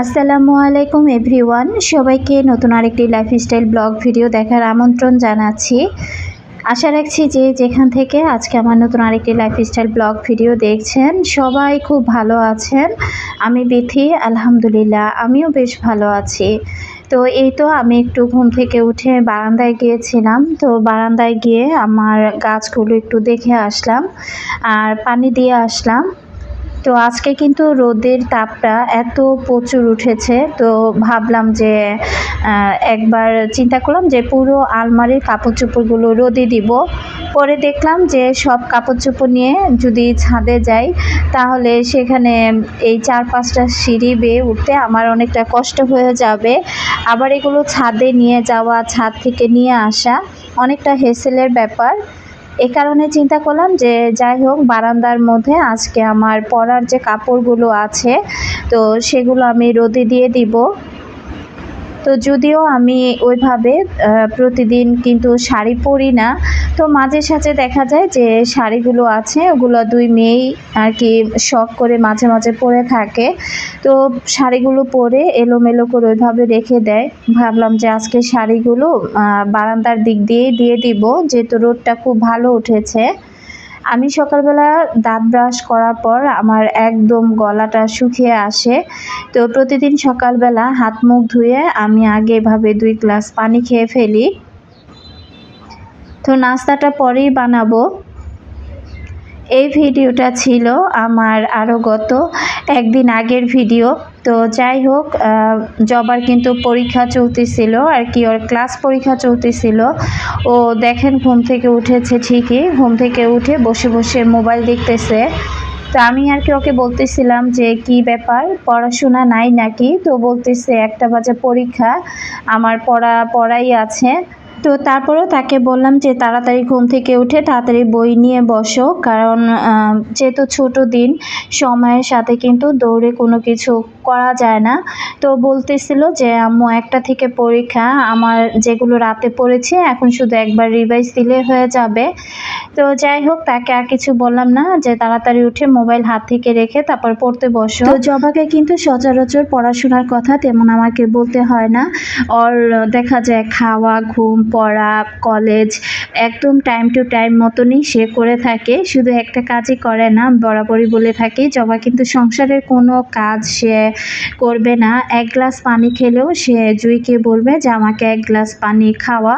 আসসালামু আলাইকুম এভরিওয়ান। সবাইকে নতুন আরেকটি লাইফস্টাইল ব্লগ ভিডিও দেখার আমন্ত্রণ জানাচ্ছি। আশা রাখছি যে যেখান থেকে আজকে আমার নতুন আরেকটি লাইফস্টাইল ব্লগ ভিডিও দেখছেন, সবাই খুব ভালো আছেন। আমি বিথি, আলহামদুলিল্লাহ, আমিও বেশ ভালো আছি। তো এই তো আমি একটু ঘুম থেকে উঠে বারান্দায় গিয়েছিলাম। তো বারান্দায় গিয়ে আমার গাছগুলো একটু দেখে আসলাম আর পানি দিয়ে আসলাম। তো আজকে কিন্তু রোদের তাপটা এত প্রচুর উঠেছে, তো ভাবলাম যে একবার চিন্তা করলাম যে পুরো আলমারির কাপড় চোপড়গুলো রোদে দিব। পরে দেখলাম যে সব কাপড় চোপড় নিয়ে যদি ছাদে যাই, তাহলে সেখানে এই চার পাঁচটা সিঁড়ি বেয়ে উঠতে আমার অনেকটা কষ্ট হয়ে যাবে। আবার এগুলো ছাদে নিয়ে যাওয়া, ছাদ থেকে নিয়ে আসা অনেকটা হেসেলের ব্যাপার। এ কারণে চিন্তা করলাম যে যাই হোক, বারান্দার মধ্যে আজকে আমার পরার যে কাপড়গুলো আছে, তো সেগুলো আমি রোদে দিয়ে দিব। তো যদিও আমি ওইভাবে প্রতিদিন কিন্তু শাড়ি পরি না, তো মাঝে সাঝে দেখা যায় যে শাড়িগুলো আছে, ওগুলো দুই মেয়েই আর কি শখ করে মাঝে মাঝে পরে থাকে। তো শাড়িগুলো পরে এলোমেলো করে ওইভাবে রেখে দেয়। ভাবলাম যে আজকে শাড়িগুলো বারান্দার দিক দিয়েই দিয়ে দিব, যেহেতু রোদটা খুব ভালো উঠেছে। আমি সকালবেলা দাঁত ব্রাশ করার পর আমার একদম গলাটা শুকিয়ে আসে। তো প্রতিদিন সকালবেলা হাত মুখ ধুয়ে আমি আগে এভাবে দুই গ্লাস পানি খেয়ে ফেলি। তো নাস্তাটা পরেই বানাবো। এই ভিডিওটা ছিল আমার আরও গত একদিন আগের ভিডিও। তো যাই হোক জবার কিন্তু পরীক্ষা চলতেছিল, আর কি ওর ক্লাস পরীক্ষা চলতেছিল। ও দেখেন ঘুম থেকে উঠেছে ঠিকই, ঘুম থেকে উঠে বসে বসে মোবাইল দেখতেছে। তো আমি আর কি ওকে বলতেছিলাম যে, কি ব্যাপার? পড়াশোনা নাই নাকি? তো বলতেছে, একটা বাজে পরীক্ষা, আমার পড়া পড়াই আছে। তো তারপরেও তাকে বললাম যে তাড়াতাড়ি ঘুম থেকে উঠে তাড়াতাড়ি বই নিয়ে বসো। কারণ যেহেতু ছোট দিন, সময়ের সাথে কিন্তু দৌড়ে কোনো কিছু করা যায় না। তো বলতেছিল যে, আম্মু, একটা থেকে পরীক্ষা। আমার যেগুলো রাতে পড়েছে, এখন শুধু একবার রিভাইজ দিলে হয়ে যাবে। তো যাই হোক, তাকে আর কিছু বললাম না। যে তাড়াতাড়ি উঠে মোবাইল হাত থেকে রেখে তারপর পড়তে বসো। তো জবাকে কিন্তু সচরাচর পড়াশোনার কথা তেমন আমাকে বলতে হয় না। ওর দেখা যায় খাওয়া, ঘুম পড়া, কলেজ, একদম টাইম টু টাইম মতনই সে করে থাকে। শুধু একটা কাজই করে না, বরাবরই বলে থাকি জবা কিন্তু সংসারের কোনো কাজ সে করবে না। এক গ্লাস পানি খেলেও সে জুইকে বলবে যে, আমাকে এক গ্লাস পানি খাওয়া।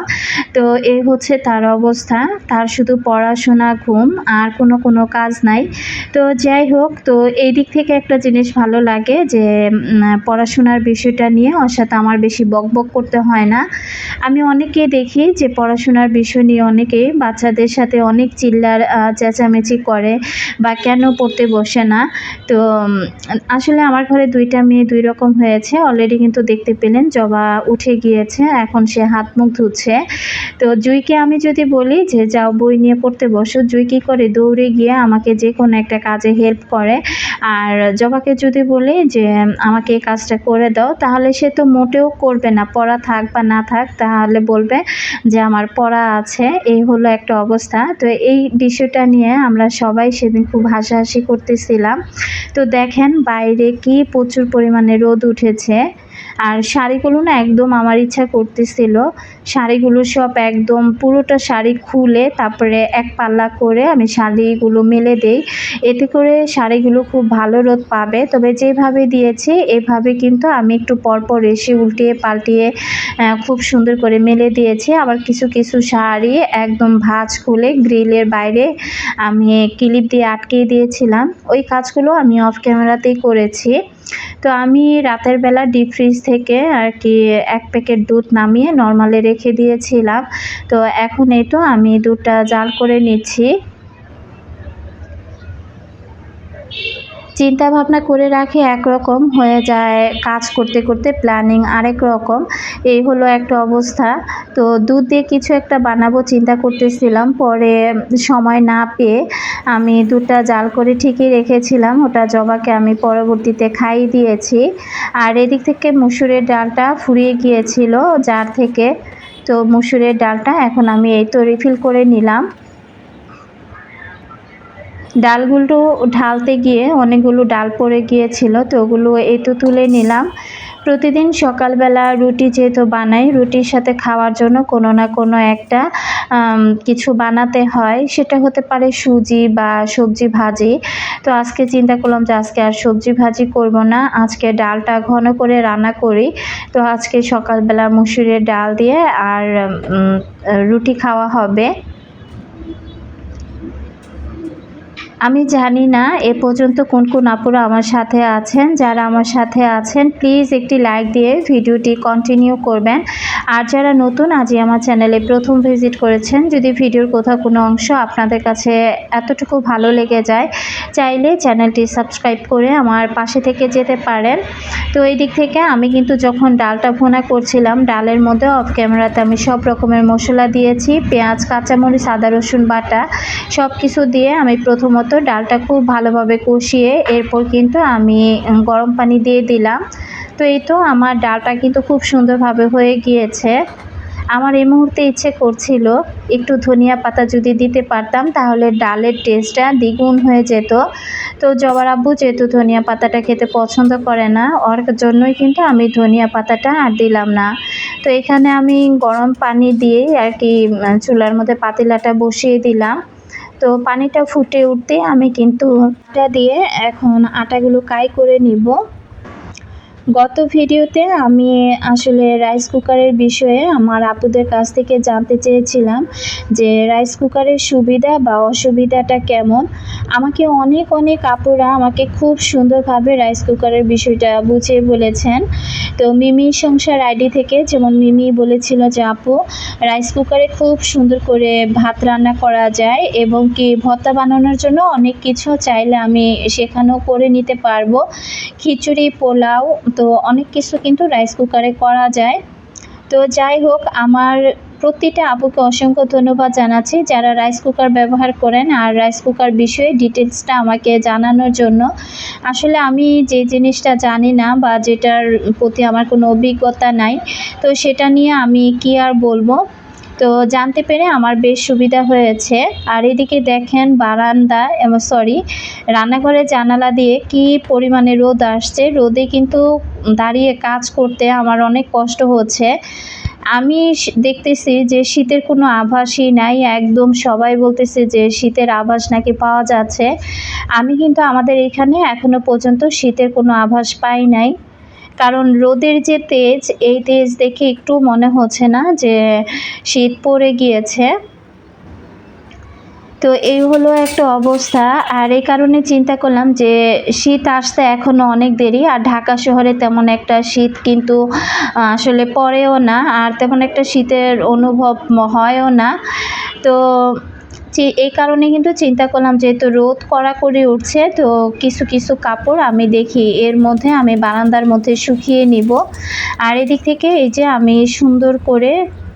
তো এই হচ্ছে তার অবস্থা। তার শুধু পড়াশোনা, ঘুম, আর কোনো কোনো কাজ নাই। তো যাই হোক, তো এই দিক থেকে একটা জিনিস ভালো লাগে যে পড়াশোনার বিষয়টা নিয়ে, ওর সাথে আমার বেশি বক বক করতে হয় না। আমি অনেকেই দেখি যে পড়াশোনার বিষয় নিয়ে অনেকেই বাচ্চাদের সাথে অনেক চিল্লার চেঁচামেচি করে বা কেন পড়তে বসে না। তো আসলে আমার ঘরে দুইটা মেয়ে দুই রকম হয়েছে। অলরেডি কিন্তু দেখতে পেলেন, জবা উঠে গিয়েছে, এখন সে হাত মুখ ধুচ্ছে। তো জুইকে আমি যদি বলি যে, যাও বই নিয়ে পড়তে বসো। জুই কী করে দৌড়ে গিয়ে আমাকে যে কোনো একটা কাজে হেল্প করে। আর জবাকে যদি বলি যে, আমাকে এই কাজটা করে দাও। তাহলে সে তো মোটেও করবে না। পড়া থাক বা না থাক, তাহলে বলবে যে আমার পড়া আছে, এই হলো একটা অবস্থা। তো এই বিষয়টা নিয়ে আমরা সবাই সেদিন খুব হাসাহাসি করতেছিলাম। তো দেখেন বাইরে কি প্রচুর পরিমাণে রোদ উঠেছে। আর শাড়িগুলো না একদম আমার ইচ্ছা করতেছিল। শাড়িগুলো সব একদম পুরোটা শাড়ি খুলে তারপরে এক পাল্লা করে আমি শাড়িগুলো মেলে দেই। এতে করে শাড়িগুলো খুব ভালো রোদ পাবে। তবে যেভাবে দিয়েছি, এভাবে কিন্তু আমি একটু পরপর এসে উল্টিয়ে পাল্টিয়ে খুব সুন্দর করে মেলে দিয়েছি। আবার কিছু কিছু শাড়ি একদম ভাঁজ খুলে গ্রিলের বাইরে আমি ক্লিপ দিয়ে আটকে দিয়েছিলাম। ওই কাজগুলো আমি অফ ক্যামেরাতেই করেছি। তো আমি রাতের বেলা ডিপ ফ্রিজ থেকে আর কি এক প্যাকেট দুধ নামিয়ে নর্মালে রেখে দিয়েছিলাম। তো এখন এই তো আমি দুধটা জাল করে নিচ্ছি। চিন্তা ভাবনা করে রাখি একরকম হয়ে যায় কাজ করতে করতে প্ল্যানিং আরেক রকম। এই হলো একটা অবস্থা। তো দুধ দিয়ে কিছু একটা বানাবো চিন্তা করতেছিলাম। পরে সময় না পেয়ে আমি দুধটা জাল করে ঠিকই রেখেছিলাম। ওটা জবাকে আমি পরবর্তীতে খাই দিয়েছি। আর এদিক থেকে মুসুরের ডালটা ফুরিয়ে গিয়েছিল, যার থেকে তো মুসুরের ডালটা এখন আমি এই তো রিফিল করে নিলাম। ডালগুলো ঢালতে গিয়ে অনেকগুলো ডাল পড়ে গিয়েছিল, তো ওগুলো এই তো তুলে নিলাম। প্রতিদিন সকালবেলা রুটি যেহেতু বানাই, রুটির সাথে খাওয়ার জন্য কোনো না কোনো একটা কিছু বানাতে হয়। সেটা হতে পারে সুজি বা সবজি ভাজি। তো আজকে চিন্তা করলাম যে আজকে আর সবজি ভাজি করব না। আজকে ডালটা ঘন করে রান্না করি। তো আজকে সকালবেলা মুসুরের ডাল দিয়ে আর রুটি খাওয়া হবে। আমি জানি না, এ পর্যন্ত কোন কোন আপুরা আমার সাথে আছেন। যারা আমার সাথে আছেন প্লিজ একটি লাইক দিয়ে ভিডিওটি কন্টিনিউ করবেন। আর যারা নতুন, আজই আমার চ্যানেলে প্রথম ভিজিট করেছেন, যদি ভিডিওর কোথাও কোনো অংশ আপনাদের কাছে এতটুকু ভালো লেগে যায়, চাইলে চ্যানেলটি সাবস্ক্রাইব করে আমার পাশে থেকে যেতে পারেন। তো এই দিক থেকে আমি কিন্তু যখন ডালটা ভুনা করছিলাম, ডালের মধ্যে অফ ক্যামেরাতে আমি সব রকমের মশলা দিয়েছি, পেঁয়াজ, কাঁচামরিচ, আদা, রসুন বাটা সব কিছু দিয়ে আমি প্রথমত মতো ডালটা খুব ভালোভাবে কষিয়ে এরপর কিন্তু আমি গরম পানি দিয়ে দিলাম। তো এই তো আমার ডালটা কিন্তু খুব সুন্দরভাবে হয়ে গিয়েছে। আমার এই মুহূর্তে ইচ্ছে করছিল একটু ধনিয়া পাতা যদি দিতে পারতাম, তাহলে ডালের টেস্টটা দ্বিগুণ হয়ে যেত। তো জবার আব্বু যেহেতু ধনিয়া পাতাটা খেতে পছন্দ করে না, ওর জন্যই কিন্তু আমি ধনিয়া পাতাটা আর দিলাম না। তো এখানে আমি গরম পানি দিয়ে আর কি চুলার মধ্যে পাতিলাটা বসিয়ে দিলাম। তো পানিটা ফুটে উঠতে আমি কিন্তু দিয়ে এখন আটাগুলো কাই করে নিব। গত ভিডিওতে আমি আসলে রাইস কুকারের বিষয়ে আমার আপুদের কাছ থেকে জানতে চেয়েছিলাম যে রাইস কুকারের সুবিধা বা অসুবিধাটা কেমন। আমাকে অনেক অনেক আপুরা আমাকে খুব সুন্দরভাবে রাইস কুকারের বিষয়টা বুঝিয়ে বলেছেন। তো মিমি সংসার আইডি থেকে যেমন মিমি বলেছিল যে, আপু রাইস কুকারে খুব সুন্দর করে ভাত রান্না করা যায় এবং কি ভর্তা বানানোর জন্য অনেক কিছু চাইলে আমি সেখানেও করে নিতে পারব। খিচুড়ি, পোলাও তো অনেক কিছু কিন্তু রাইস কুকারে করা যায়। তো যাই হোক, আমার প্রতিটা আপুকে অসংখ্য ধন্যবাদ জানাচ্ছি যারা রাইস কুকার ব্যবহার করেন আর রাইস কুকার বিষয়ে ডিটেলসটা আমাকে জানানোর জন্য। আসলে আমি যে জিনিসটা জানি না বা যেটার প্রতি আমার কোনো অভিজ্ঞতা নাই, তো সেটা নিয়ে আমি কি আর বলব? তো জানতে পেরে আমার বেশ সুবিধা হয়েছে। আর এদিকে দেখেন বারান্দা এবং সরি রান্নাঘরের জানালা দিয়ে কি পরিমাণে রোদ আসছে। রোদে কিন্তু দাঁড়িয়ে কাজ করতে আমার অনেক কষ্ট হচ্ছে। আমি দেখতেছি যে শীতের কোনো আভাসই নাই। একদম সবাই বলতেছে যে শীতের আভাস নাকি পাওয়া যাচ্ছে। আমি কিন্তু আমাদের এখানে এখনও পর্যন্ত শীতের কোনো আভাস পাই নাই। কারণ রোদের যে তেজ, এই তেজ দেখে একটু মনে হচ্ছে না যে শীত পড়ে গিয়েছে। তো এই হলো একটা অবস্থা। আর এই কারণে চিন্তা করলাম যে শীত আসতে এখনও অনেক দেরি। আর ঢাকা শহরে তেমন একটা শীত কিন্তু আসলে পড়েও না। আর তেমন একটা শীতের অনুভব হয়ও না। তো এই কারণে কিন্তু চিন্তা করলাম যেহেতু রোদ কড়াকড়ি উঠছে, তো কিছু কিছু কাপড় আমি দেখি, এর মধ্যে আমি বারান্দার মধ্যে শুকিয়ে নিব। আর এদিক থেকে এই যে আমি সুন্দর করে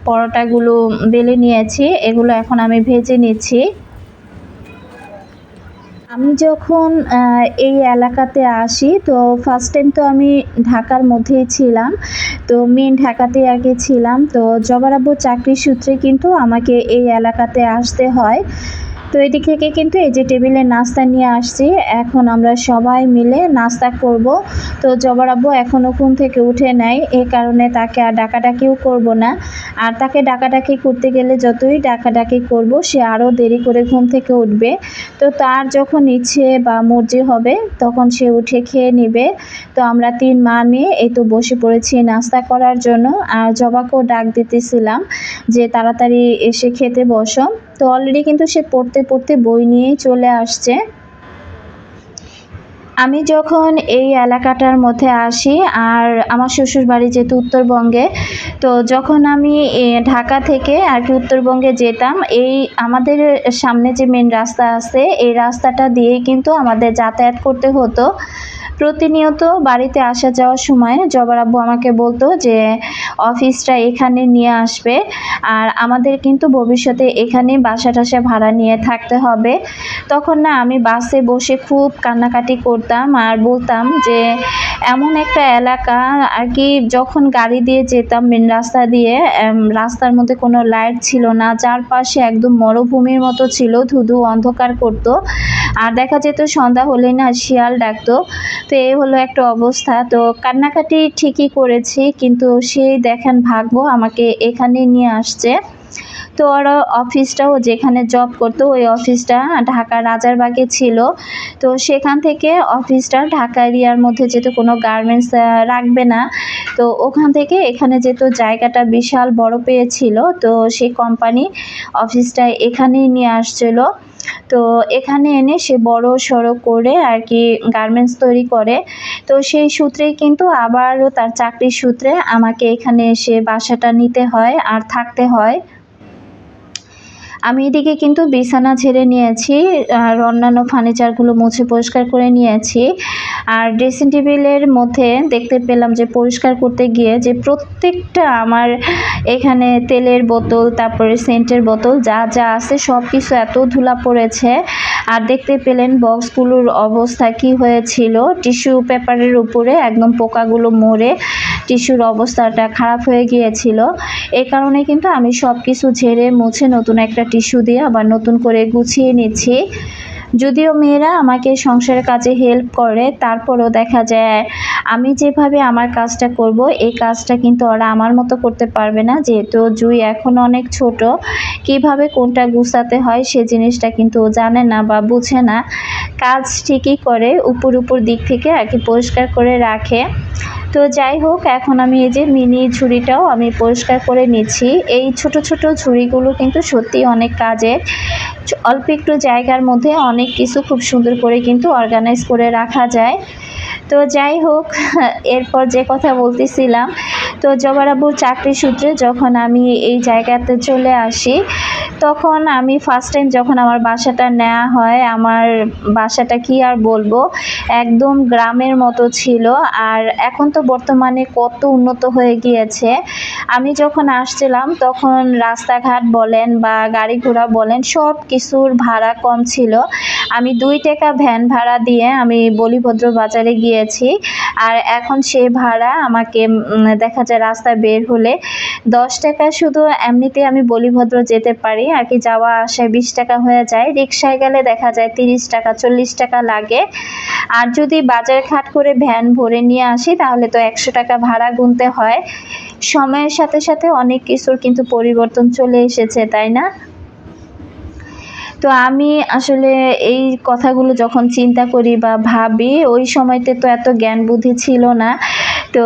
পরোটাগুলো বেলে নিয়েছি, এগুলো এখন আমি ভেজে নিচ্ছি। আমি যখন এই এলাকাতে আসি, তো ফার্স্ট টাইম তো আমি ঢাকার মধ্যেই ছিলাম। তো মেন ঢাকাতে আগে ছিলাম। তো জবার চাকরির সূত্রে কিন্তু আমাকে এই এলাকাতে আসতে হয়। তো এদিক থেকে কিন্তু এই যে টেবিলে নাস্তা নিয়ে আসছি, এখন আমরা সবাই মিলে নাস্তা করব। তো জবার আব্বু এখনও ঘুম থেকে উঠে নাই, এ কারণে তাকে আর ডাকাডাকিও করব না। আর তাকে ডাকাডাকি করতে গেলে যতই ডাকাডাকি করব, সে আরও দেরি করে ঘুম থেকে উঠবে। তো তার যখন ইচ্ছে বা মর্জি হবে, তখন সে উঠে খেয়ে নেবে। তো আমরা তিন মা মেয়ে এই তো বসে পড়েছি নাস্তা করার জন্য। আর জবাকেও ডাক দিতেছিলাম যে তাড়াতাড়ি এসে খেতে বসো। তো অলরেডি কিন্তু সে পড়তে পড়তে বই নিয়েই চলে আসছে। আমি যখন এই এলাকাটার মধ্যে আসি আর আমার শ্বশুর বাড়ি যেহেতু উত্তরবঙ্গে, তো যখন আমি ঢাকা থেকে আর কি উত্তরবঙ্গে যেতাম, এই আমাদের সামনে যে মেন রাস্তা আছে, এই রাস্তাটা দিয়ে কিন্তু আমাদের যাতায়াত করতে হতো। প্রতিনিয়ত বাড়িতে আসা যাওয়ার সময় জবার আব্বু আমাকে বলতো যে, অফিসটা এখানে নিয়ে আসবে আর আমাদের কিন্তু ভবিষ্যতে এখানে বাসা টাসা ভাড়া নিয়ে থাকতে হবে। তখন না আমি বাসে বসে খুব কান্নাকাটি করতাম আর বলতাম যে, এমন একটা এলাকা আর কি যখন গাড়ি দিয়ে যেতাম মেন রাস্তা দিয়ে রাস্তার মধ্যে কোনো লাইট ছিল না, চারপাশে একদম মরুভূমির মতো ছিল, ধুধু অন্ধকার করতো। আর দেখা যেত সন্ধ্যা হলেই না শিয়াল ডাকতো। তো এই হলো একটা অবস্থা। তো কান্নাকাটি ঠিকই করেছি, কিন্তু সেই দেখেন ভাগ্য আমাকে এখানে নিয়ে আসছে। তো ওরা অফিসটাও যেখানে জব করতো, ওই অফিসটা ঢাকা রাজারবাগে ছিল। তো সেখান থেকে অফিসটা ঢাকা এরিয়ার মধ্যে যেহেতু কোনো গার্মেন্টস রাখবে না, তো ওখান থেকে এখানে যেহেতু জায়গাটা বিশাল বড় পেয়েছিল, তো সেই কোম্পানি অফিসটা এখানেই নিয়ে আসছিল। তো এখানে এনে সে বড় সড়ো করে আর কি গার্মেন্টস তৈরি করে। তো সেই সূত্রেই কিন্তু আবারও তার চাকরির সূত্রে আমাকে এখানে এসে বাসাটা নিতে হয় আর থাকতে হয়। আমি এদিকে কিন্তু বিছানা ঝেড়ে নিয়েছি, আর অন্যান্য ফার্নিচারগুলো মুছে পরিষ্কার করে নিয়েছি। আর ড্রেসিং টেবিলের মধ্যে দেখতে পেলাম যে পরিষ্কার করতে গিয়ে যে প্রত্যেকটা আমার এখানে তেলের বোতল, তারপরে সেন্টের বোতল, যা যা আছে সব কিছু এত ধুলা পড়েছে। আর দেখতে পেলেন বক্সগুলোর অবস্থা কি হয়েছিল। টিস্যু পেপারের উপরে একদম পোকাগুলো মরে টিস্যুর অবস্থাটা খারাপ হয়ে গিয়েছিল। এই কারণে কিন্তু আমি সব কিছু ঝেড়ে মুছে নতুন একটা টিস্যু দিয়ে আবার নতুন করে গুছিয়ে নিচ্ছি। যদিও মেয়েরা আমাকে সংসারের কাজে হেল্প করে, তারপরও দেখা যায় আমি যেভাবে আমার কাজটা করব, এই কাজটা কিন্তু ওরা আমার মতো করতে পারবে না। যেহেতু জুই এখন অনেক ছোট, কীভাবে কোনটা গুছাতে হয় সে জিনিসটা কিন্তু জানে না বা বুঝে না। কাজ ঠিকই করে, উপর উপর দিক থেকে আর কি পরিষ্কার করে রাখে। তো যাই হোক, এখন আমি এই যে মিনি ঝুড়িটাও আমি পরিষ্কার করে নিচ্ছি। এই ছোট ছোট ঝুড়িগুলো কিন্তু সত্যি অনেক কাজের। অল্প একটু জায়গার মধ্যে অনেক কিছু খুব সুন্দর করে কিন্তু অর্গানাইজ করে রাখা যায়। তো যাই হোক, এরপর যে কথা বলতেছিলাম, তো জবারাবুর চাকরি সূত্রে যখন আমি এই জায়গাতে চলে আসি, তখন আমি ফার্স্ট টাইম যখন আমার বাসাটা নেওয়া হয়, আমার বাসাটা কি আর বলব, একদম গ্রামের মতো ছিল। আর এখন তো বর্তমানে কত উন্নত হয়ে গিয়েছে। আমি যখন আসছিলাম, তখন রাস্তাঘাট বলেন বা গাড়ি ঘোড়া বলেন, সব কিছুর ভাড়া কম ছিল। আমি দুই টাকা ভ্যান ভাড়া দিয়ে আমি বলিভদ্র বাজারে গিয়েছি আর এখন সে ভাড়া আমাকে দেখা যায় রাস্তায় বের হলে দশ টাকা শুধু এমনিতে আমি বলিভদ্র যেতে পারি। আর কি যাওয়া আসায় বিশ টাকা হয়ে যায়। রিক্সায় গেলে দেখা যায় তিরিশ টাকা, চল্লিশ টাকা লাগে। আর যদি বাজার খাট করে ভ্যান ভরে নিয়ে আসি, তাহলে তো একশো টাকা ভাড়া গুনতে হয়। সময়ের সাথে সাথে অনেক কিছুর কিন্তু পরিবর্তন চলে এসেছে, তাই না? তো আমি আসলে এই কথাগুলো যখন চিন্তা করি বা ভাবি, ওই সময়তে তো এত জ্ঞান বুদ্ধি ছিল না। তো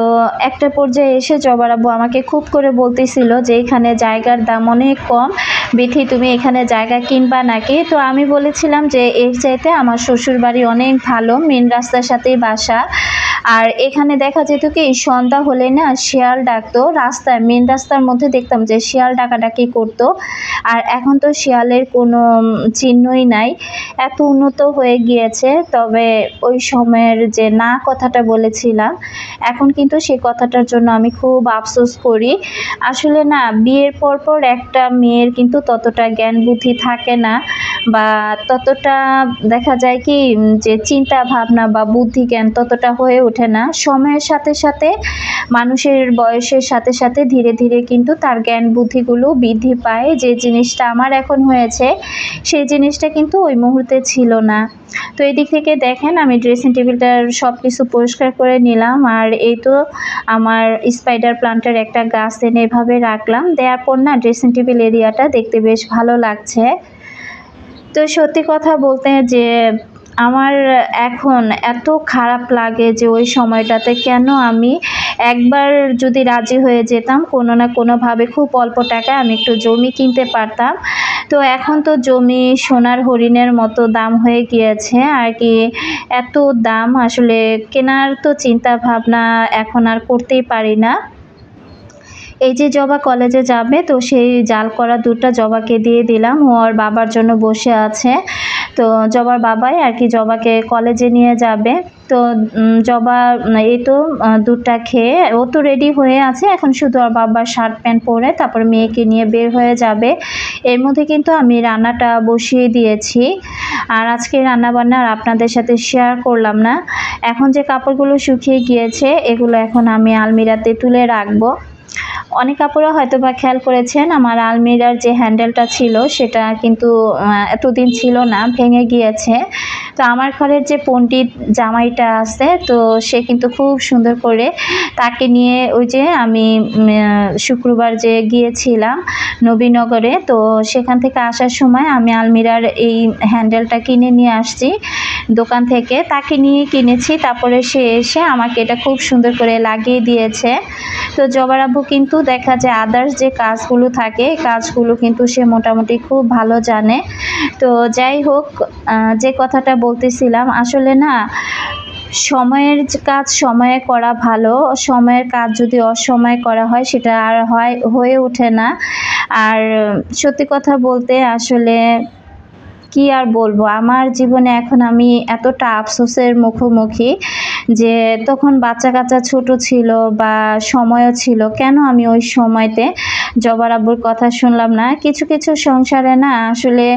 একটা পর্যায়ে এসে জবার আব্বু আমাকে খুব করে বলতেছিল যে, এখানে জায়গার দাম অনেক কম। বিথি, তুমি এখানে জায়গা কিনবা নাকি? তো আমি বলেছিলাম যে, এর চাইতে আমার শ্বশুর বাড়ি অনেক ভালো, মেন রাস্তার সাথেই বাসা। আর এখানে দেখা যেত কি, সন্ধ্যা হলে না শিয়াল ডাকতো, রাস্তায়, মেন রাস্তার মধ্যে দেখতাম যে, শিয়াল ডাকাডাকি করতো। আর এখন তো শিয়ালের কোনো চিহ্নই নাই। এত উন্নত হয়ে গিয়েছে, তবে ওই সময়ের যে না কথাটা বলেছিলাম, এখন কিন্তু সেই কথাটার জন্য আমি খুব আফসোস করি। আসলে না, বিয়ের পর পর একটা মেয়ের কিন্তু ততটা জ্ঞান বুদ্ধি থাকে না, বা ততটা দেখা যায় কি, যে চিন্তা ভাবনা বা বুদ্ধি জ্ঞান ততটা হয়ে ওঠে না। সময়ের সাথে সাথে, মানুষের বয়সের সাথে সাথে ধীরে ধীরে কিন্তু তার জ্ঞান বুদ্ধিগুলো বৃদ্ধি পায়। যে জিনিসটা আমার এখন হয়েছে সেই জিনিসটা কিন্তু ওই মুহূর্তে ছিল না। তো এদিক থেকে দেখেন, আমি ড্রেসিং টেবিলটার সব কিছু পরিষ্কার করে নিলাম। আর এই তো আমার স্পাইডার প্লান্টের একটা গাছ এনে এভাবে রাখলাম। দেওয়ার পর না ড্রেসিং টেবিল এরিয়াটা দেখতে বেশ ভালো লাগছে। তো সত্যি কথা বলতে যে আমার এখন এত খারাপ লাগে যে ওই সময়টাতে কেন আমি একবার যদি রাজি হয়ে যেতাম, কোনো না কোনোভাবে খুব অল্প টাকায় আমি একটু জমি কিনতে পারতাম। তো এখন তো জমি সোনার হরিণের মতো দাম হয়ে গিয়েছে আর কি, এত দাম আসলে কেনার তো চিন্তা ভাবনা এখন আর করতেই পারি না। এই যে জবা কলেজে যাবে, তো সেই জাল করা দুধটা জবাকে দিয়ে দিলাম। ও ওর বাবার জন্য বসে আছে। তো জবার বাবাই আর কি জবাকে কলেজে নিয়ে যাবে। তো জবা এই তো দুধটা খেয়ে ও তো রেডি হয়ে আছে। এখন শুধু আর বাবার শার্ট প্যান্ট পরে তারপর মেয়েকে নিয়ে বের হয়ে যাবে। এর মধ্যে কিন্তু আমি রান্নাটা বসিয়ে দিয়েছি। আর আজকে রান্না বান্না আর আপনাদের সাথে শেয়ার করলাম না। এখন যে কাপড়গুলো শুকিয়ে গিয়েছে, এগুলো এখন আমি আলমিরাতে তুলে রাখব। অনেক কাপড়ও হয়তো বা খেয়াল করেছেন, আমার আলমিরার যে হ্যান্ডেলটা ছিল সেটা কিন্তু এতদিন ছিল না, ভেঙে গিয়েছে। তো আমার ঘরের যে পণ্ডিত জামাইটা আছে, তো সে কিন্তু খুব সুন্দর করে তাকে নিয়ে ওই যে আমি শুক্রবার যে গিয়েছিলাম নবীনগরে, তো সেখান থেকে আসার সময় আমি আলমিরার এই হ্যান্ডেলটা কিনে নিয়ে আসছি দোকান থেকে। তাকে নিয়ে কিনেছি, তারপরে সে এসে আমাকে এটা খুব সুন্দর করে লাগিয়ে দিয়েছে। তো জবার আব্বু কিন্তু দেখা যায় আদার্স যে কাজগুলো থাকে, কাজগুলো কিন্তু সে মোটামুটি খুব ভালো জানে। তো যাই হোক যে কথাটা বলতেছিলাম, আসলে না, সময়ের কাজ সময়ে করা ভালো, সময়ের কাজ যদি অসময়ে করা হয়, সেটা আর হয়, হয়ে ওঠে না। আর সত্যি কথা বলতে আসলে কি আর বলব? আমার জীবনে এখন আমি এতটা আফসোসের মুখোমুখি যে তখন বাচ্চা কাচ্চা ছোট ছিল বা সময়ও ছিল, কেন আমি ওই সময়তে জবার আব্বুর কথা শুনলাম না? কিছু কিছু সংসারে না আসলে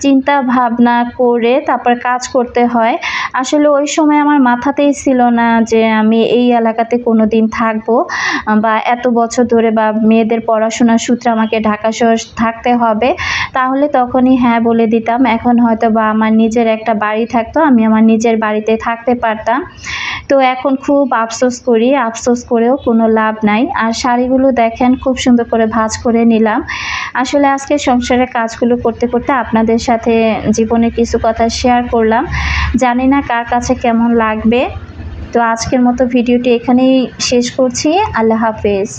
চিন্তা ভাবনা করে তারপর কাজ করতে হয়। আসলে ওই সময় আমার মাথাতেই ছিল না যে আমি এই এলাকাতে কোনো দিন থাকব বা এত বছর ধরে বা মেয়েদের পড়াশোনার সূত্রে আমাকে ঢাকা শহর থাকতে হবে। তাহলে তখনই হ্যাঁ বলে দিতাম। এখন হয়তো বা আমার নিজের একটা বাড়ি থাকতো, আমি আমার নিজের বাড়িতে থাকতে পারতাম। তো এখন খুব আফসোস করি, আফসোস করেও কোনো লাভ নাই। আর শাড়িগুলো দেখেন, খুব সুন্দর করে ভাঁজ করে নিলাম। আসলে আজকে সংসারের কাজগুলো করতে করতে আপনাদের সাথে জীবনের কিছু কথা শেয়ার করলাম। জানি না কার কাছে কেমন লাগবে। তো আজকের মতো ভিডিওটি এখানেই শেষ করছি। আল্লাহ হাফেজ।